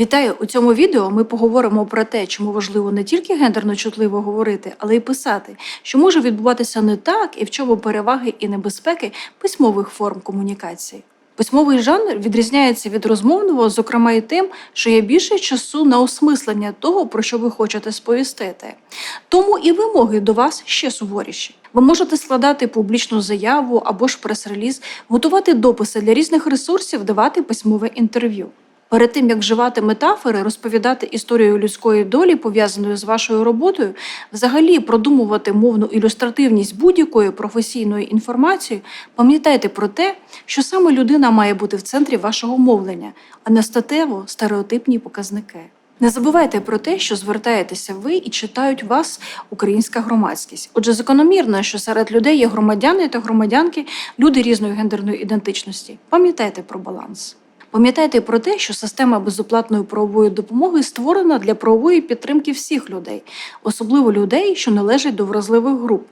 Вітаю! У цьому відео ми поговоримо про те, чому важливо не тільки гендерно чутливо говорити, але й писати, що може відбуватися не так і в чому переваги і небезпеки письмових форм комунікації. Письмовий жанр відрізняється від розмовного, зокрема і тим, що є більше часу на осмислення того, про що ви хочете сповістити. Тому і вимоги до вас ще суворіші. Ви можете складати публічну заяву або ж прес-реліз, готувати дописи для різних ресурсів, давати письмове інтерв'ю. Перед тим як вживати метафори, розповідати історію людської долі, пов'язаної з вашою роботою, взагалі продумувати мовну ілюстративність будь-якої професійної інформації, пам'ятайте про те, що саме людина має бути в центрі вашого мовлення, а не статево стереотипні показники. Не забувайте про те, що звертаєтеся ви і читають вас українська громадськість. Отже, закономірно, що серед людей є громадяни та громадянки, люди різної гендерної ідентичності. Пам'ятайте про баланс. Пам'ятайте про те, що система безоплатної правової допомоги створена для правової підтримки всіх людей, особливо людей, що належать до вразливих груп.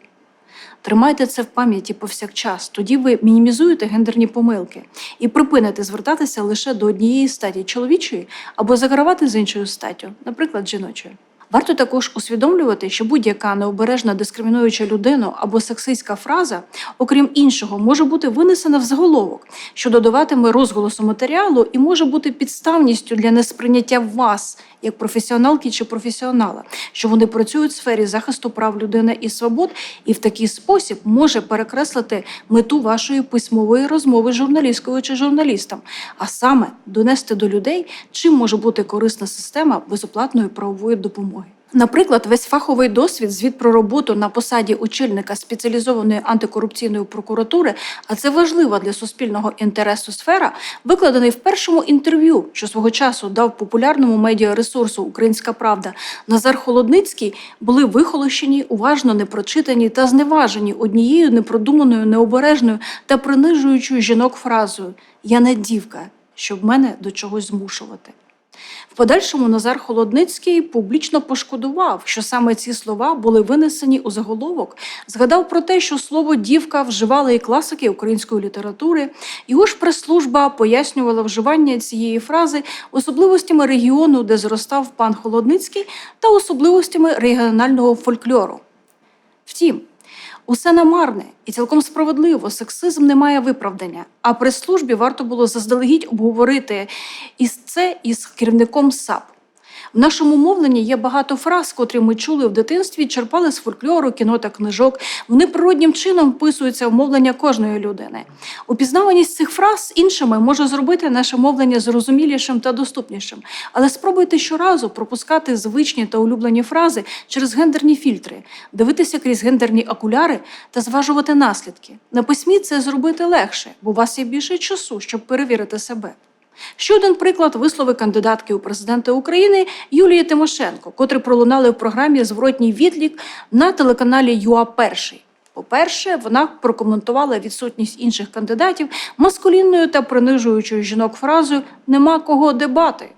Тримайте це в пам'яті повсякчас, тоді ви мінімізуєте гендерні помилки і припините звертатися лише до однієї статі чоловічої або загравати з іншою статтю, наприклад, жіночою. Варто також усвідомлювати, що будь-яка необережна дискримінуюча людину або сексистська фраза, окрім іншого, може бути винесена в заголовок, що додаватиме розголосу матеріалу і може бути підставністю для несприйняття вас як професіоналки чи професіонала, що вони працюють в сфері захисту прав людини і свобод, і в такий спосіб може перекреслити мету вашої письмової розмови з журналісткою чи журналістом, а саме донести до людей, чим може бути корисна система безоплатної правової допомоги. Наприклад, весь фаховий досвід, звіт про роботу на посаді очільника спеціалізованої антикорупційної прокуратури, а це важлива для суспільного інтересу сфера, викладений в першому інтерв'ю, що свого часу дав популярному медіаресурсу Українська Правда Назар Холодницький, були вихолощені, уважно не прочитані та зневажені однією непродуманою, необережною та принижуючою жінок фразою Я не дівка, щоб мене до чогось змушувати. В подальшому Назар Холодницький публічно пошкодував, що саме ці слова були винесені у заголовок. Згадав про те, що слово дівка вживали і класики української літератури. Його ж прес-служба пояснювала вживання цієї фрази особливостями регіону, де зростав пан Холодницький, та особливостями регіонального фольклору. Втім, Усе намарне і цілком справедливо, сексизм не має виправдання. А при службі варто було заздалегідь обговорити із це із керівником САП. В нашому мовленні є багато фраз, котрі ми чули в дитинстві, черпали з фольклору, кіно та книжок. Вони природнім чином вписуються в мовлення кожної людини. Упізнаваність цих фраз іншими може зробити наше мовлення зрозумілішим та доступнішим. Але спробуйте щоразу пропускати звичні та улюблені фрази через гендерні фільтри, дивитися крізь гендерні окуляри та зважувати наслідки. На письмі це зробити легше, бо у вас є більше часу, щоб перевірити себе. Ще один приклад вислови кандидатки у президенти України Юлії Тимошенко, котрі пролунали в програмі Зворотній відлік на телеканалі ЮА Перший. По-перше, вона прокоментувала відсутність інших кандидатів маскулінною та принижуючою жінок фразою Нема кого дебати.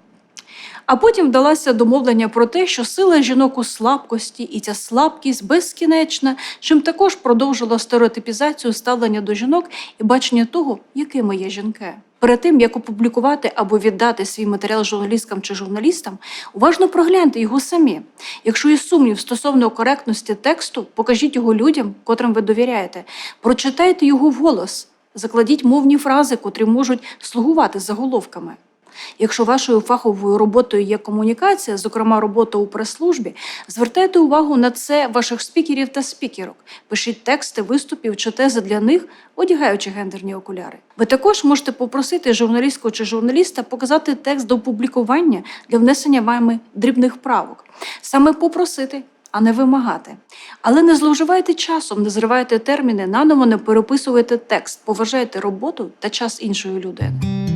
А потім вдалася домовлення про те, що сила жінок у слабкості, і ця слабкість безкінечна, чим також продовжила стереотипізацію ставлення до жінок і бачення того, якими є жінки. Перед тим як опублікувати або віддати свій матеріал журналісткам чи журналістам, уважно прогляньте його самі. Якщо є сумнів стосовно коректності тексту, покажіть його людям, котрим ви довіряєте. Прочитайте його вголос, закладіть мовні фрази, котрі можуть слугувати заголовками. Якщо вашою фаховою роботою є комунікація, зокрема робота у прес-службі, звертайте увагу на це ваших спікерів та спікерок. Пишіть тексти виступів чи тези для них, одягаючи гендерні окуляри. Ви також можете попросити журналістку чи журналіста показати текст до опублікування для внесення вами дрібних правок. Саме попросити. А не вимагати. Але не зловживайте часом, не зривайте терміни, наново не переписуйте текст, поважайте роботу та час іншої людини.